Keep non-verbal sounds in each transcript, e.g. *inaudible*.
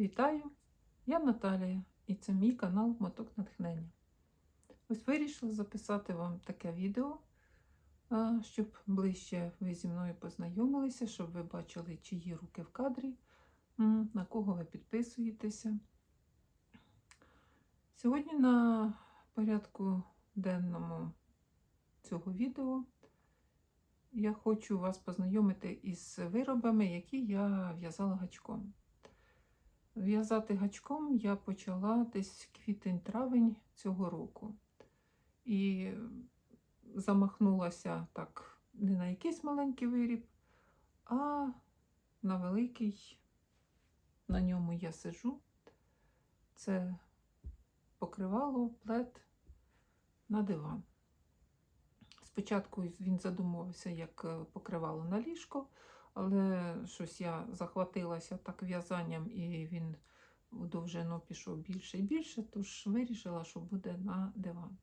Вітаю! Я Наталія і це мій канал Моток Натхнення. Ось вирішила записати вам таке відео, щоб ближче ви зі мною познайомилися, щоб ви бачили, чиї руки в кадрі, на кого ви підписуєтеся. Сьогодні на порядку денному цього відео я хочу вас познайомити із виробами, які я в'язала гачком. В'язати гачком я почала десь квітень-травень цього року. І замахнулася так не на якийсь маленький виріб, а на великий. На ньому я сижу. Це покривало плед на диван. Спочатку він задумувався як е, покривало на ліжко, але щось я захватилася так в'язанням, і він у довжину пішов більше і більше, тож вирішила, що буде на диван.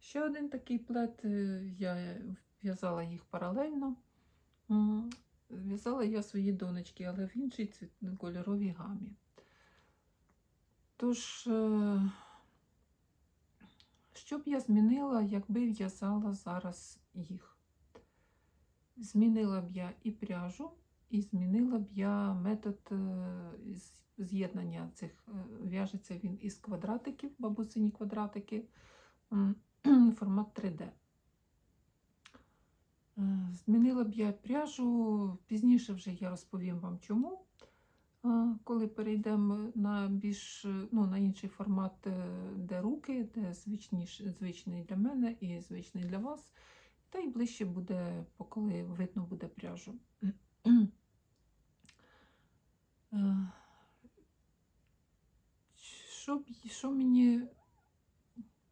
Ще один такий плед, е, я в'язала їх паралельно. В'язала я свої донечки, але в іншій кольоровій гамі. Тож, е, що б я змінила, якби в'язала зараз їх? Змінила б я і пряжу, і змінила б я метод е, з'єднання цих. е, В'яжеться він із квадратиків, бабусині квадратики, формат 3D. Е, Змінила б я пряжу, пізніше вже я розповім вам чому. Коли перейдемо на більш ну, на інший формат, де руки, де звичніш, звичний для мене і звичний для вас, та й ближче буде, коли видно буде пряжу. Е, Що, що мені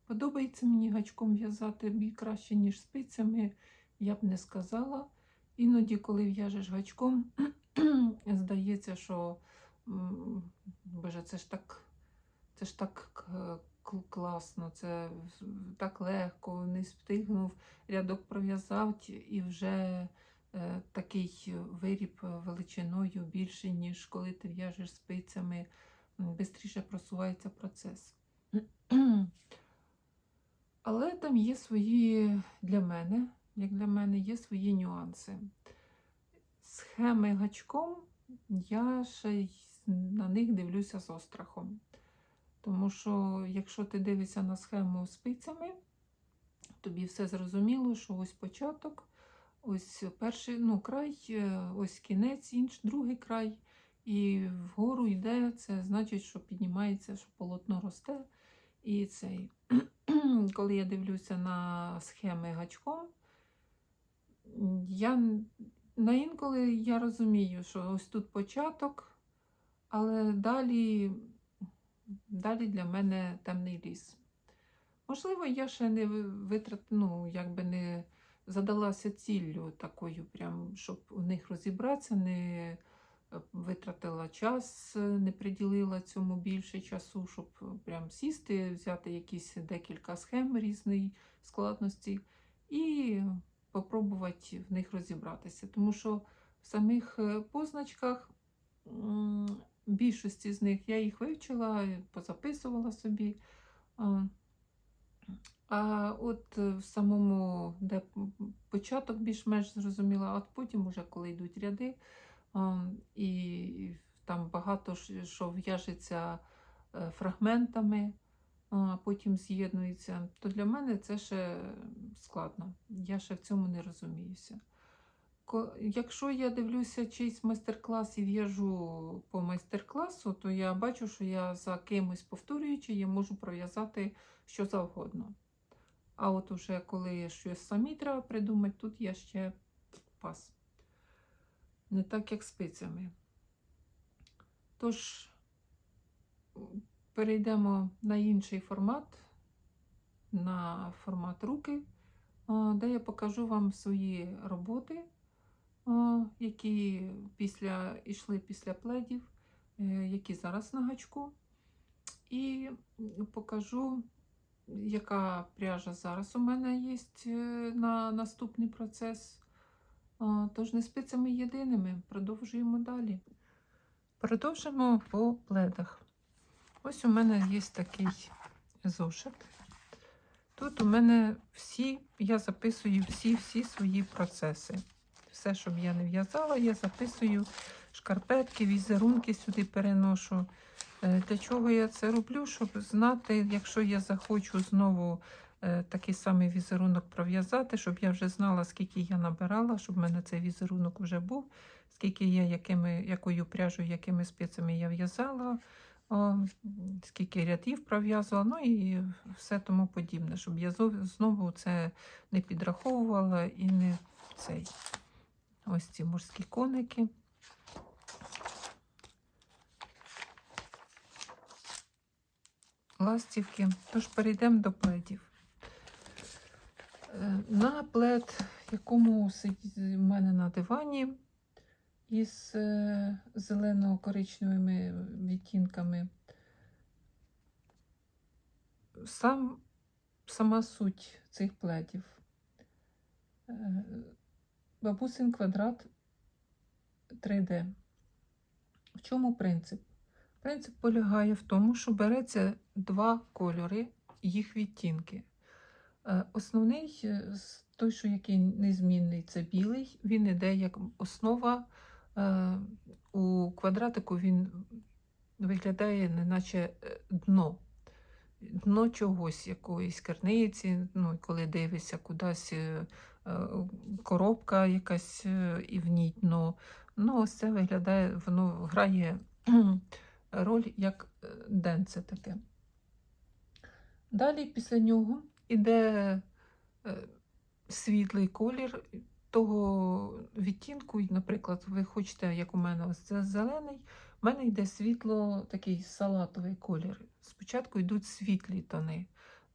подобається мені гачком в'язати краще, ніж спицями, я б не сказала. Іноді, коли в'яжеш гачком, *clears throat* здається, що боже, це ж так, це ж так к- класно, це так легко, не встигнув, рядок пров'язав і вже е, такий виріб величиною більший, ніж коли ти в'яжеш спицями, швидше просувається процес. *clears throat* Але там є свої для мене, як для мене, є свої нюанси. Схеми гачком я ще на них дивлюся з острахом. Тому що, якщо ти дивишся на схему спицями, тобі все зрозуміло, що ось початок, ось перший ну, край, е, ось кінець, інш, другий край, і вгору йде, це значить, що піднімається, що полотно росте. І цей. *clears throat* Коли я дивлюся на схеми гачком, я на інколи я розумію, що ось тут початок, але далі, далі для мене темний ліс. Можливо, я ще не витрат, ну, якби не задалася ціллю такою, прям, щоб у них розібратися, не е, витратила час, не приділила цьому більше часу, щоб прям сісти, взяти якісь декілька схем різної складності і попробувати в них розібратися. Тому що в самих е, позначках більшості з них я їх вивчила, позаписувала собі. А, А от е, в самому, де початок більш-менш зрозуміла, а от потім, уже коли йдуть ряди, і там багато що в'яжеться е, фрагментами, а потім з'єднується, то для мене це ще складно. Я ще в цьому не розуміюся. Якщо я дивлюся чийсь майстер-клас і в'яжу по майстер-класу, то я бачу, що я за кимось повторюючи, я можу пров'язати що завгодно. А от уже коли щось самі треба придумати, тут я ще пас. Не так, як спицями. Тож, перейдемо на інший формат, на формат руки, де я покажу вам свої роботи, які після, йшли після пледів, е, які зараз на гачку. І покажу, яка пряжа зараз у мене є на наступний процес. Тож не спицями єдиними, продовжуємо далі. Продовжимо по пледах. Ось у мене є такий зошит. Тут у мене всі, я записую всі-всі свої процеси. Все, що б я не в'язала, я записую шкарпетки, візерунки сюди переношу. Е, Для чого я це роблю? Щоб знати, якщо я захочу знову е, такий самий візерунок пров'язати, щоб я вже знала, скільки я набирала, щоб в мене цей візерунок вже був, скільки я якими, якою пряжею, якими спецями я в'язала, скільки рядів пров'язувала, ну і все тому подібне, щоб я знову це не підраховувала і не цей. Ось ці морські коники. Ластівки. Тож перейдемо до пледів. Е, На плед, якому сидить у мене на дивані із е, зелено-коричневими відтінками. Сам, сама суть цих пледів. Бабусин квадрат 3D. В чому принцип? Принцип полягає в тому, що береться два кольори, їх відтінки. Е, Основний, е, той, що який незмінний, це білий. Він іде як основа. Е, У квадратику він виглядає, неначе дно. Дно чогось, якоїсь керниці, ну, коли дивишся кудись коробка якась е, і в ній дно. Ну, ось це виглядає, воно грає роль як е, денце таке. Далі після нього йде е, світлий колір того відтінку. Наприклад, ви хочете, як у мене, ось це зелений, у мене йде світло, такий салатовий колір. Спочатку йдуть світлі тони.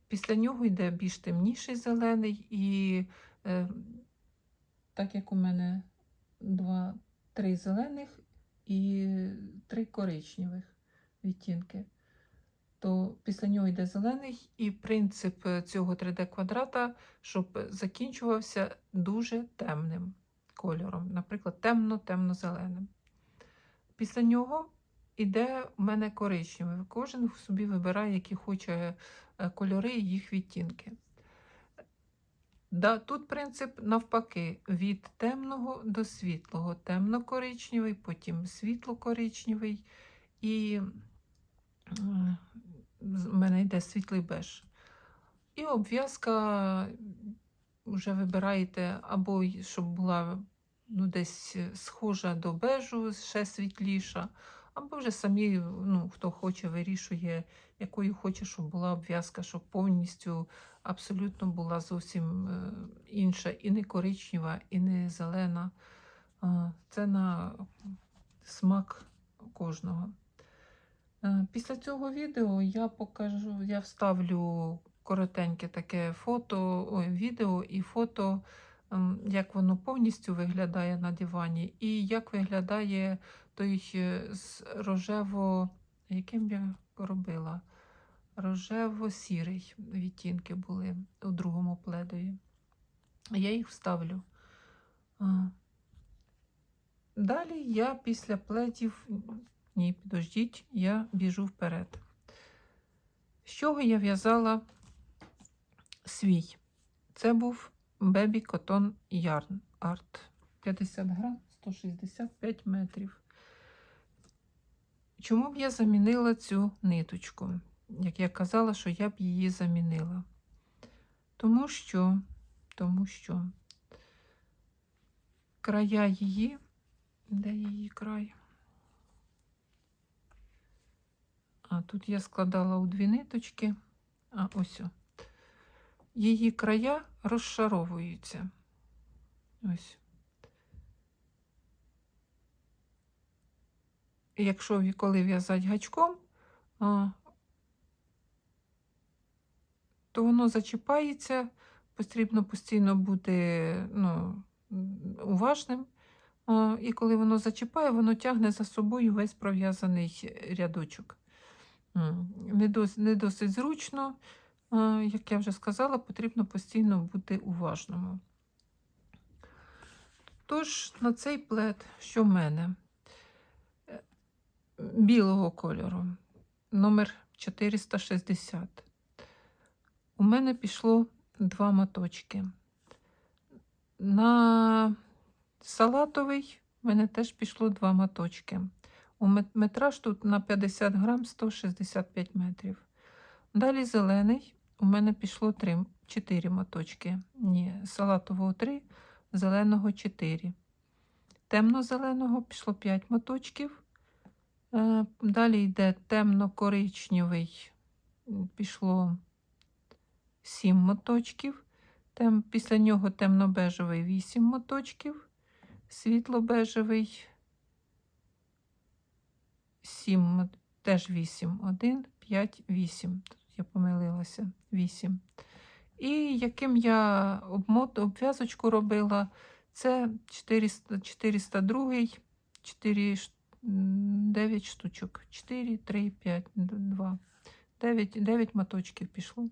Після нього йде більш темніший зелений, і е, так як у мене два, три зелених і три коричневих відтінки, то після нього йде зелений, і принцип е, цього 3D-квадрата, щоб закінчувався дуже темним кольором, наприклад, темно-темно-зеленим. Після нього йде у мене коричневий. Кожен собі вибирає, які хоче е, кольори і їх відтінки. Да, тут принцип навпаки: від темного до світлого. Темно-коричневий, потім світло-коричневий, і в мене йде світлий беж. І обв'язка вже вибираєте, або щоб була ну, десь схожа до бежу, ще світліша, або вже самі, ну, хто хоче, вирішує, якою хоче, щоб була обв'язка, щоб повністю абсолютно була зовсім е, інша, і не коричнева, і не зелена. Це на смак кожного. Е, Після цього відео я покажу, я вставлю коротеньке таке фото, відео і фото, як воно повністю виглядає на дивані, і як виглядає той е, з рожево, яким я робила? Рожево-сірий відтінки були у другому пледові. Я їх вставлю. Далі я після пледів, ні, підождіть, я біжу вперед. З чого я в'язала свій? Це був Baby Cotton Yarn Art. 50 грам, 165 метрів. Чому б я замінила цю ниточку? Як я казала, що я б її замінила. Тому що, тому що края її, де її край? А тут я складала у дві ниточки, а ось. Її края розшаровуються. Ось. Якщо коли в'язати гачком, то воно зачіпається, потрібно постійно бути ну, уважним. І коли воно зачіпає, воно тягне за собою весь пров'язаний рядочок. Не досить, не досить зручно, як я вже сказала, потрібно постійно бути уважному. Тож, на цей плед, що в мене? Білого кольору, номер 460. У мене пішло два моточки. На салатовий в мене теж пішло два моточки. У метраж тут на 50 грам 165 метрів. Далі зелений. У мене пішло 3, 4 моточки. Ні, салатового 3, зеленого 4. Темно-зеленого пішло 5 моточків. Е, Далі йде темно-коричневий, пішло 7 моточків. Тем, після нього темно-бежевий 8 моточків, світло-бежевий 7, теж 8, 1, 5, 8. Тут я помилилася 8. І яким я обмот, обв'язочку робила, це 400, 402, 4, 9 штучок. 4, 3, 5, 2. 9, 9 моточків пішло.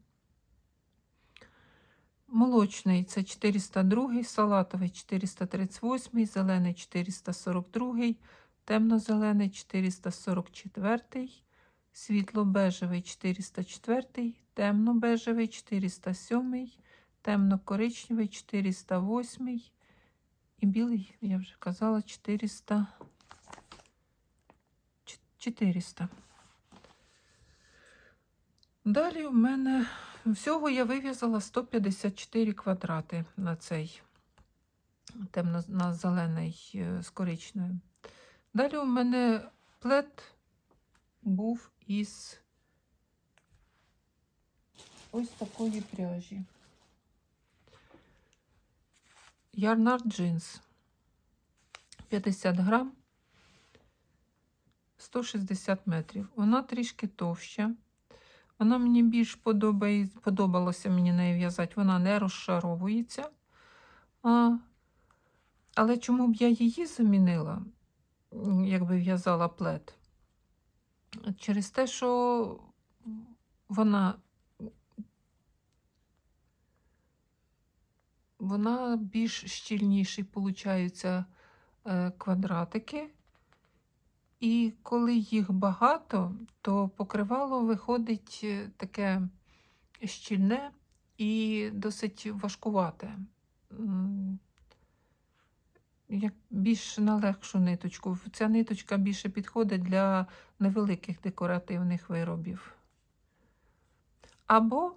Молочний це 402, салатовий 438, зелений 442, темно-зелений 444, світло-бежевий 404, темно-бежевий 407, темно-коричневий 408 і білий, я вже казала, 400. 400. Далі в мене всього я вив'язала 154 квадрати на цей темно на зелений е, з коричневим. Далі у мене плед був із ось такої пряжі. Ярнард джинс 50 грам 160 метрів. Вона трішки товща. Вона мені більш подобає, подобалося мені нею в'язати. Вона не розшаровується. А, але чому б я її замінила, якби в'язала плед? Через те, що вона, вона більш щільніші, получаються е, квадратики. І коли їх багато, то покривало виходить е, таке щільне і досить важкувате. Як більш на легшу ниточку. Ця ниточка більше підходить для невеликих декоративних виробів. Або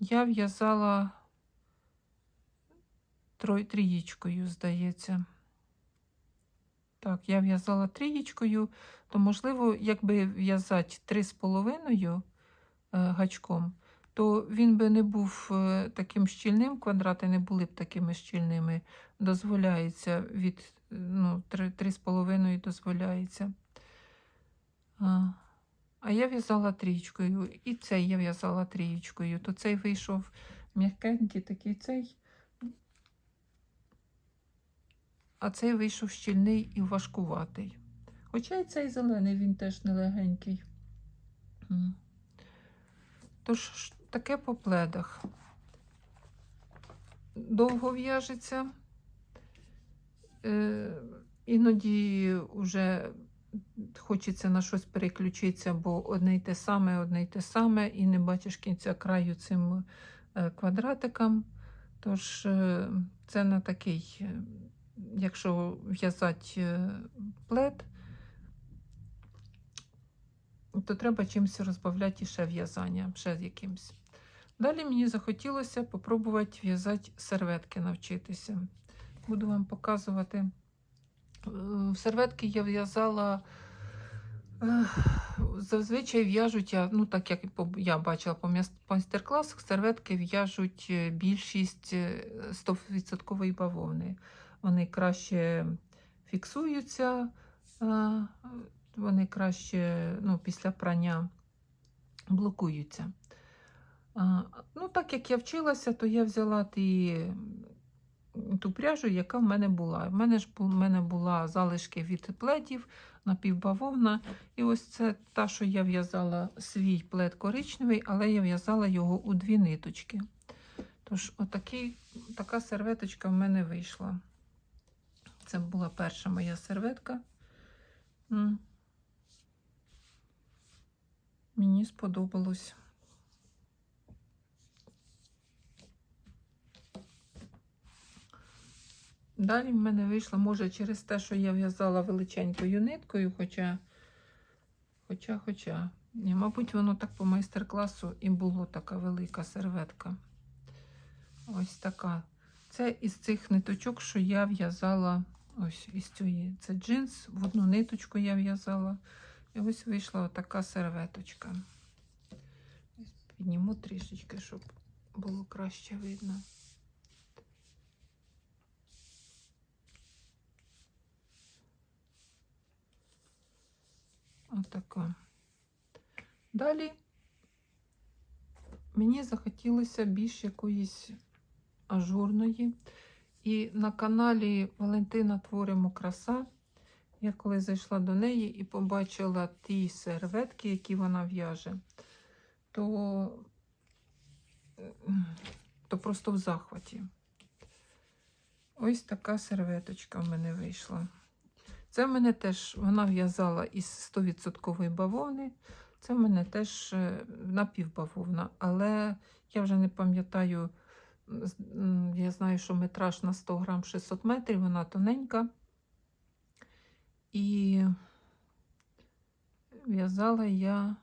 я в'язала трієчкою, здається. Так, я в'язала трієчкою, то, можливо, якби в'язати три з половиною е, гачком, то він би не був е, таким щільним, квадрати не були б такими щільними. Дозволяється від ну, три, три з половиною дозволяється. А, а я в'язала трієчкою, і цей я в'язала трієчкою, то цей вийшов м'якенький, такий цей. А цей вийшов щільний і важкуватий. Хоча і цей зелений він теж нелегенький. Тож таке по пледах. Довго в'яжеться. Е, іноді вже хочеться на щось переключитися, бо одне й те саме, одне й те саме, і не бачиш кінця краю цим е, квадратикам. Тож е, це на такий, е, якщо в'язати е, плед, то треба чимось розбавляти ще в'язання, ще якимось. Далі мені захотілося попробувати в'язати серветки, навчитися. Буду вам показувати. Е, серветки я в'язала. е, Зазвичай в'яжуть, ну так як я бачила по майстер-класах, серветки в'яжуть більшість е, 100% бавовни. Вони краще фіксуються, вони краще ну, після прання блокуються. Ну, так як я вчилася, то я взяла ті, ту пряжу, яка в мене була. В мене ж в мене була залишки від пледів, напівбавовна. І ось це та, що я в'язала свій плед коричневий, але я в'язала його у дві ниточки. Тож, отакий, така серветочка в мене вийшла. Це була перша моя серветка. Мені сподобалось. Далі в мене вийшла, може, через те, що я в'язала величенькою ниткою, хоча, хоча, хоча, ні, мабуть, воно так по майстер-класу і було така велика серветка. Ось така. Це із цих ниточок, що я в'язала ось із цієї. Це джинс, в одну ниточку я в'язала. І ось вийшла така серветочка. Підніму трішечки, щоб було краще видно. Отака. Далі мені захотілося більш якоїсь ажурної. І на каналі Валентина Творимо краса. Я коли зайшла до неї і побачила ті серветки, які вона в'яже, то, то просто в захваті. Ось така серветочка в мене вийшла. Це в мене теж вона в'язала із 100% бавовни. Це в мене теж е, напівбавовна, але я вже не пам'ятаю, я знаю, що метраж на 100 грам 600 метрів, вона тоненька. І в'язала я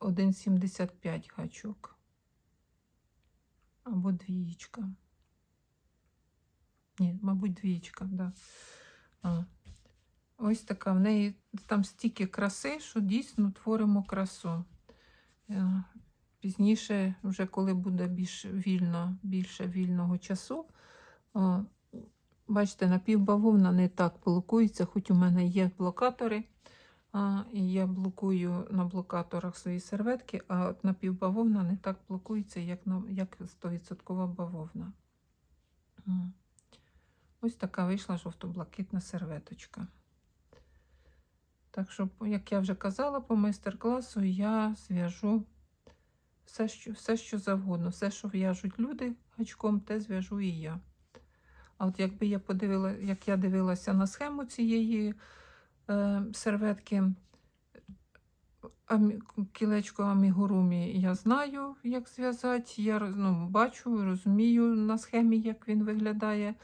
1,75 гачок. Або двієчка. Ні, мабуть, двієчка, да. А. Ось така. В неї там стільки краси, що дійсно творимо красу. Пізніше, вже коли буде більш вільно, більше вільного часу, о, бачите, напівбавовна не так блокується, хоч у мене є блокатори. А, і я блокую на блокаторах свої серветки, а от напівбавовна не так блокується, як, на, як 100% бавовна. Ось така вийшла жовто-блакитна серветочка. Так що, як я вже казала по майстер-класу, я зв'яжу все що, все, що завгодно. Все, що в'яжуть люди гачком, те зв'яжу і я. А от якби я подивила, як я дивилася на схему цієї е, серветки, амі, кілечко амігурумі, я знаю, як зв'язати. Я ну, бачу, розумію на схемі, як він виглядає.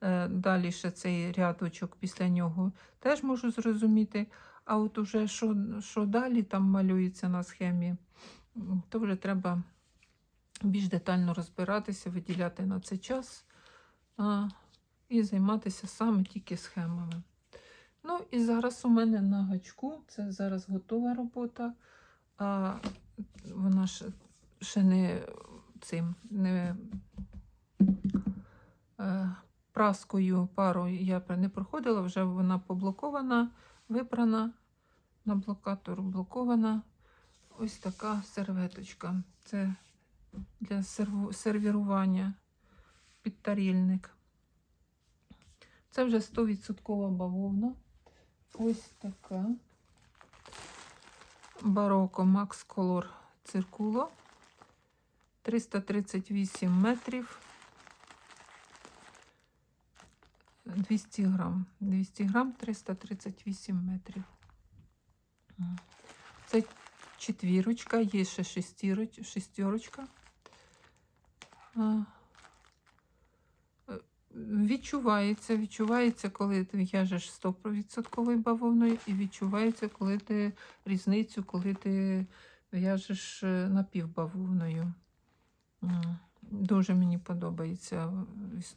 Е, далі ще цей рядочок після нього теж можу зрозуміти. А от уже що, що далі там малюється на схемі, то вже треба більш детально розбиратися, виділяти на це час а, і займатися саме тільки схемами. Ну і зараз у мене на гачку, це зараз готова робота, а вона ще, ще не цим не е, праскою парою я не проходила, вже вона поблокована, випрана на блокатор, блокована. Ось така серветочка. Це для сервірування підтарільник. Це вже 100% бавовна. Ось така. Бароко Max Color Circulo. 338 метрів. 200 грам. 200 грам 338 метрів. Четвірочка, є ще шестіроч, шестерочка. Е, Відчувається, відчувається, коли ти в'яжеш 100% бавовною, і відчувається, коли ти різницю, коли ти в'яжеш е, напівбавовною. Дуже мені подобається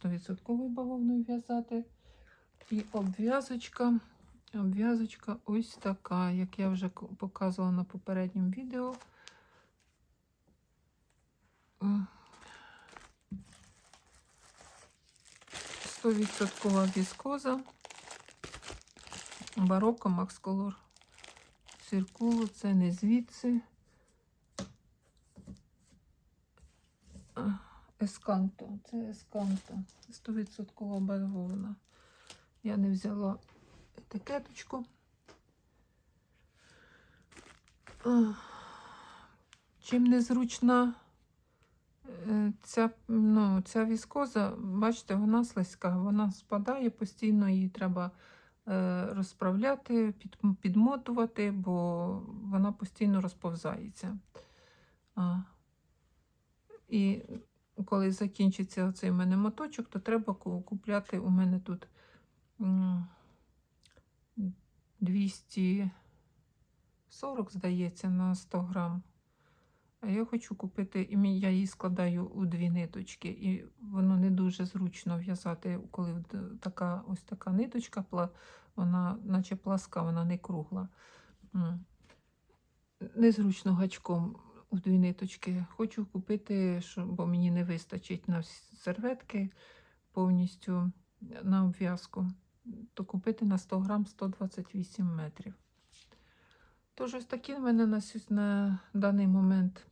100% бавовною в'язати. І обв'язочка. Обв'язочка ось така, як я вже показувала на попередньому відео. М. 100% віскоза. Бароко Макс Колор Циркулу. Це не звідси. Есканто. Це есканто. 100% бавовна. Я не взяла етикеточку. Чим незручна е, ця, ну, ця віскоза, бачите, вона слизька, вона спадає постійно, її треба е, розправляти, під, підмотувати, бо вона постійно розповзається. І коли закінчиться оцей в мене моточок, то треба купляти у мене тут 240, здається, на 100 грам. А я хочу купити, і я її складаю у дві ниточки, і воно не дуже зручно в'язати, коли така ось така ниточка, вона наче пласка, вона не кругла. Незручно гачком у дві ниточки. Хочу купити, бо мені не вистачить на серветки повністю на обв'язку, то купити на 100 грам 128 метрів. Тож ось такі в мене на, на даний момент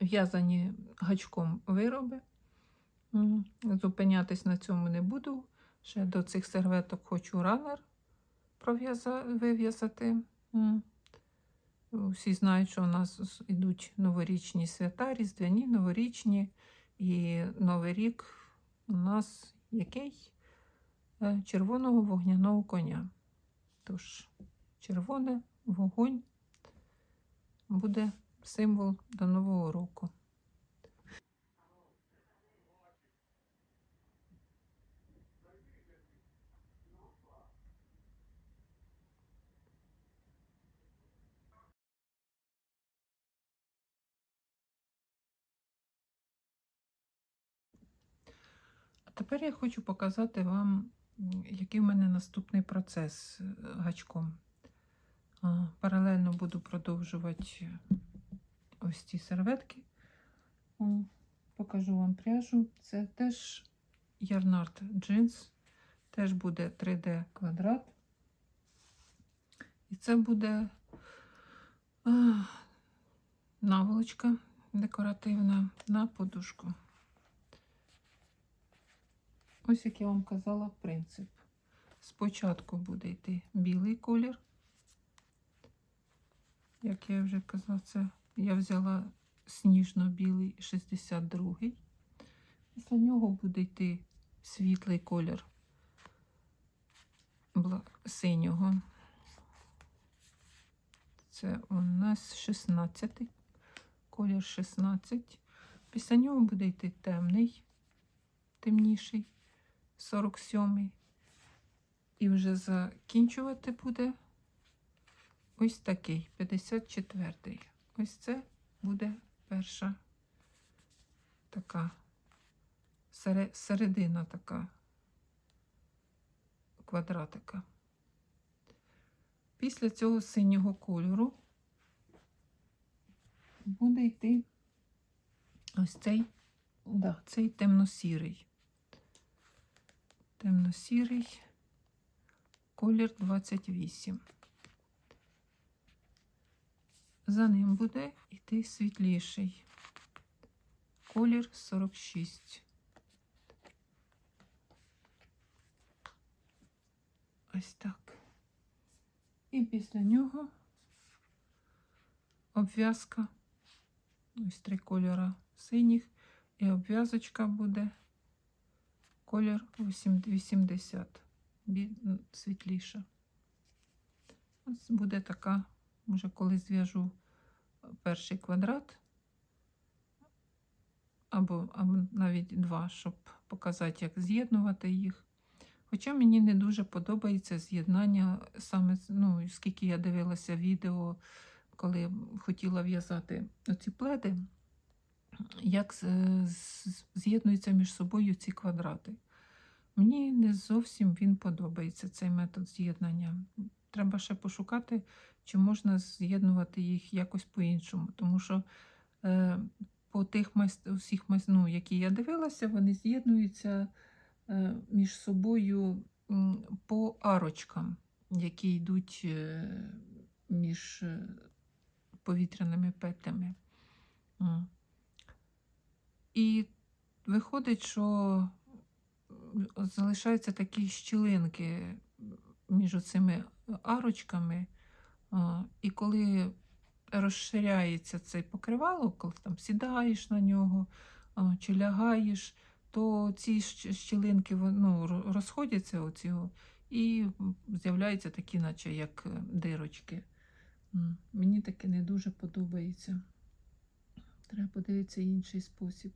в'язані гачком вироби. Зупинятись на цьому не буду. Ще до цих серветок хочу ранер вив'язати. Всі знають, що у нас ідуть новорічні свята, різдвяні, новорічні. І Новий рік у нас який? Е, Червоного вогняного коня. Тож, червоне вогонь буде символ до Нового року. Тепер я хочу показати вам, який в мене наступний процес е, гачком. Паралельно буду продовжувати ось ці серветки. Покажу вам пряжу. Це теж Ярнард джинс, теж буде 3D квадрат. І це буде наволочка декоративна на подушку. Ось як я вам казала, принцип. Спочатку буде йти білий колір. Як я вже казала, це я взяла сніжно-білий 62-й. Після нього буде йти світлий колір синього. Це у нас 16 колір 16. Після нього буде йти темний, темніший, 47. І вже закінчувати буде ось такий 54. Ось це буде перша така середина така квадратика. Після цього синього кольору буде йти ось цей, да, цей темно-сірий. Темно-сірий колір 28. За ним буде йти світліший колір 46. Ось так. І після нього обв'язка. Ось три кольора синіх. І обв'язочка буде колір 80, бі- м, світліша. Ось буде така, може, коли зв'яжу перший квадрат, або, або навіть два, щоб показати, як з'єднувати їх. Хоча мені не дуже подобається з'єднання саме, ну, скільки я дивилася відео, коли хотіла в'язати оці пледи, як з- з'єднуються між собою ці квадрати. Мені не зовсім він подобається, цей метод з'єднання. Треба ще пошукати, чи можна з'єднувати їх якось по-іншому. Тому що е, по тих майст... усіх майст... ну, які я дивилася, вони з'єднуються е, між собою по арочкам, які йдуть е, між е, повітряними петлями. І виходить, що залишаються такі щілинки між цими арочками. І коли розширяється цей покривало, коли там сідаєш на нього чи лягаєш, то ці щілинки ну, розходяться оці, і з'являються такі, наче як е, дирочки. Мені таке не дуже подобається. Треба подивитися інший спосіб.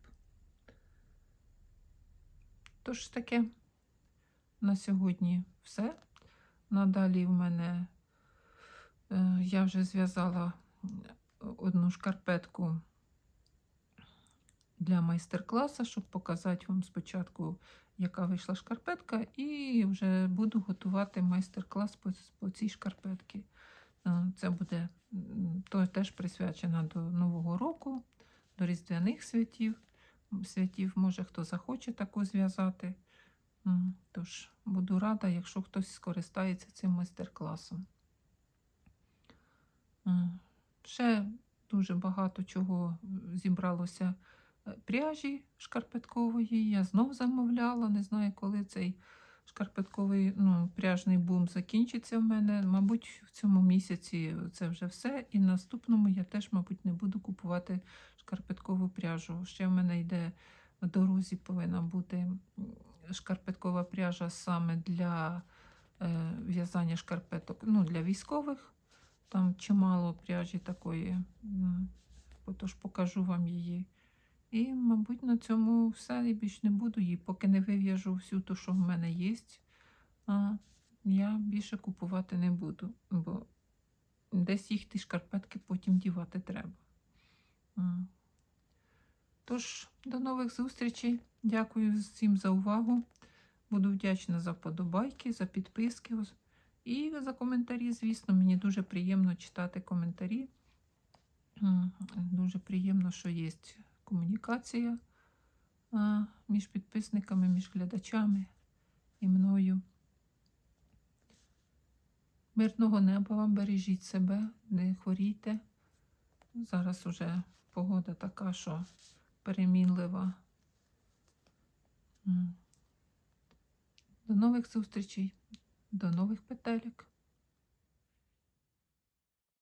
Тож таке на сьогодні все. Надалі в мене е, я вже зв'язала одну шкарпетку для майстер-класу, щоб показати вам спочатку, яка вийшла шкарпетка, і вже буду готувати майстер-клас по, цій шкарпетці. Е, Це буде то теж присвячено до Нового року, до Різдвяних святів. Святів, може, хто захоче таку зв'язати. Тож буду рада, якщо хтось скористається цим майстер-класом. Ще дуже багато чого зібралося е, пряжі шкарпеткової. Я знов замовляла. Не знаю, коли цей шкарпетковий ну, пряжний бум закінчиться в мене. Мабуть, в цьому місяці це вже все. І наступному я теж, мабуть, не буду купувати шкарпеткову пряжу. Ще в мене йде в дорозі, повинна бути шкарпеткова пряжа саме для е, в'язання шкарпеток ну, для військових. Там чимало пряжі такої, м, отож покажу вам її. І, мабуть, на цьому все. І більш не буду її, поки не вив'яжу всю ту, що в мене є. Я більше купувати не буду, бо десь їх ті шкарпетки потім дівати треба. Тож, до нових зустрічей. Дякую всім за увагу. Буду вдячна за подобайки, за підписки і за коментарі. Звісно, мені дуже приємно читати коментарі. Дуже приємно, що є комунікація між підписниками, між глядачами і мною. Мирного неба вам бережіть себе, не хворійте. Зараз уже погода така, що перемінлива. До нових зустрічей, до нових петелек.